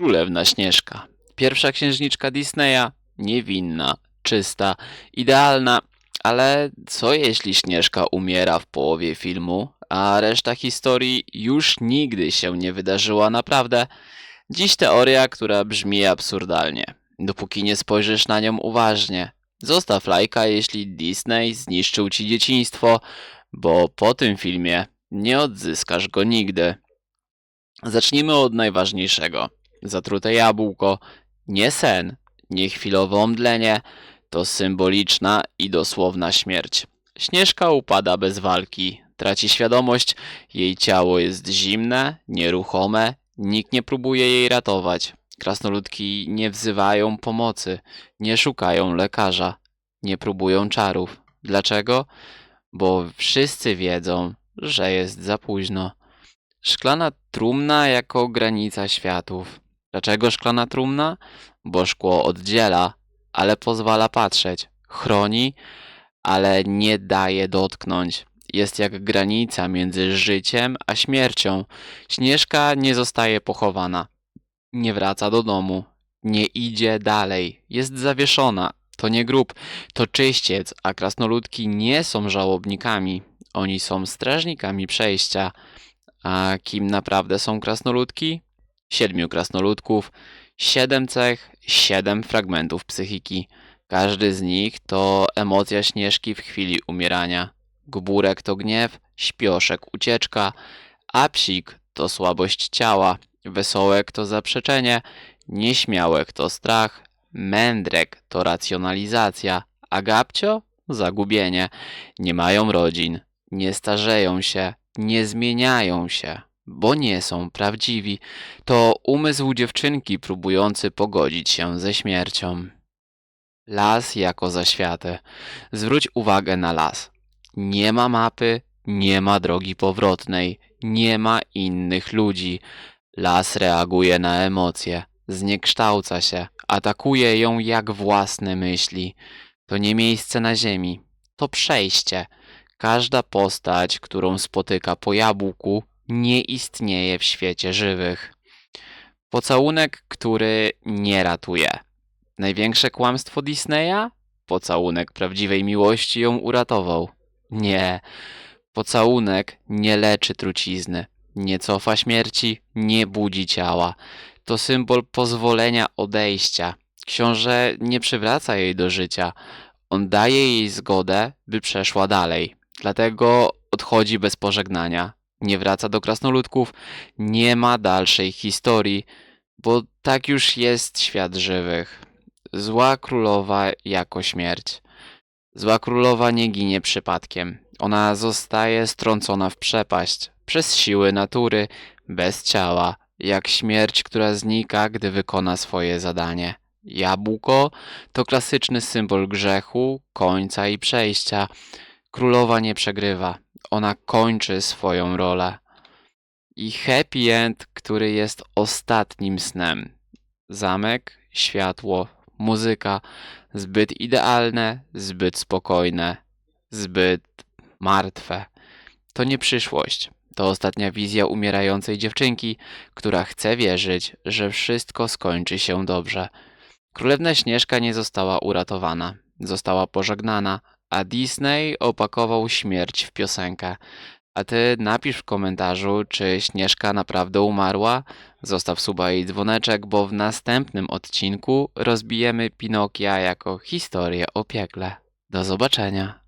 Królewna Śnieżka. Pierwsza księżniczka Disneya, niewinna, czysta, idealna, ale co jeśli Śnieżka umiera w połowie filmu, a reszta historii już nigdy się nie wydarzyła naprawdę? Dziś teoria, która brzmi absurdalnie, dopóki nie spojrzysz na nią uważnie. Zostaw lajka, jeśli Disney zniszczył ci dzieciństwo, bo po tym filmie nie odzyskasz go nigdy. Zacznijmy od najważniejszego. Zatrute jabłko, nie sen, nie chwilowe omdlenie, to symboliczna i dosłowna śmierć. Śnieżka upada bez walki, traci świadomość, jej ciało jest zimne, nieruchome, nikt nie próbuje jej ratować. Krasnoludki nie wzywają pomocy, nie szukają lekarza, nie próbują czarów. Dlaczego? Bo wszyscy wiedzą, że jest za późno. Szklana trumna jako granica światów. Dlaczego szklana trumna? Bo szkło oddziela, ale pozwala patrzeć. Chroni, ale nie daje dotknąć. Jest jak granica między życiem a śmiercią. Śnieżka nie zostaje pochowana. Nie wraca do domu. Nie idzie dalej. Jest zawieszona. To nie grób, to czyściec, a krasnoludki nie są żałobnikami. Oni są strażnikami przejścia. A kim naprawdę są krasnoludki? Siedmiu krasnoludków, siedem cech, siedem fragmentów psychiki. Każdy z nich to emocja śnieżki w chwili umierania. Gburek to gniew, śpioszek ucieczka, a psik to słabość ciała, wesołek to zaprzeczenie, nieśmiałek to strach, mędrek to racjonalizacja, a gabcio zagubienie. Nie mają rodzin, nie starzeją się, nie zmieniają się, bo nie są prawdziwi. To umysł dziewczynki próbujący pogodzić się ze śmiercią. Las jako zaświatę. Zwróć uwagę na las. Nie ma mapy, nie ma drogi powrotnej, nie ma innych ludzi. Las reaguje na emocje, zniekształca się, atakuje ją jak własne myśli. To nie miejsce na ziemi, to przejście. Każda postać, którą spotyka po jabłku, nie istnieje w świecie żywych. Pocałunek, który nie ratuje. Największe kłamstwo Disneya? Pocałunek prawdziwej miłości ją uratował. Nie. Pocałunek nie leczy trucizny, nie cofa śmierci, nie budzi ciała. To symbol pozwolenia odejścia. Książę nie przywraca jej do życia. On daje jej zgodę, by przeszła dalej. Dlatego odchodzi bez pożegnania. Nie wraca do krasnoludków, nie ma dalszej historii, bo tak już jest świat żywych. Zła królowa jako śmierć. Zła królowa nie ginie przypadkiem. Ona zostaje strącona w przepaść przez siły natury, bez ciała, jak śmierć, która znika, gdy wykona swoje zadanie. Jabłko to klasyczny symbol grzechu, końca i przejścia. Królowa nie przegrywa, ona kończy swoją rolę. I happy end, który jest ostatnim snem. Zamek, światło, muzyka, zbyt idealne, zbyt spokojne, zbyt martwe. To nie przyszłość. To ostatnia wizja umierającej dziewczynki, która chce wierzyć, że wszystko skończy się dobrze. Królewna Śnieżka nie została uratowana, została pożegnana, a Disney opakował śmierć w piosenkę. A ty napisz w komentarzu, czy Śnieżka naprawdę umarła? Zostaw suba i dzwoneczek, bo w następnym odcinku rozbijemy Pinokia jako historię o piekle. Do zobaczenia.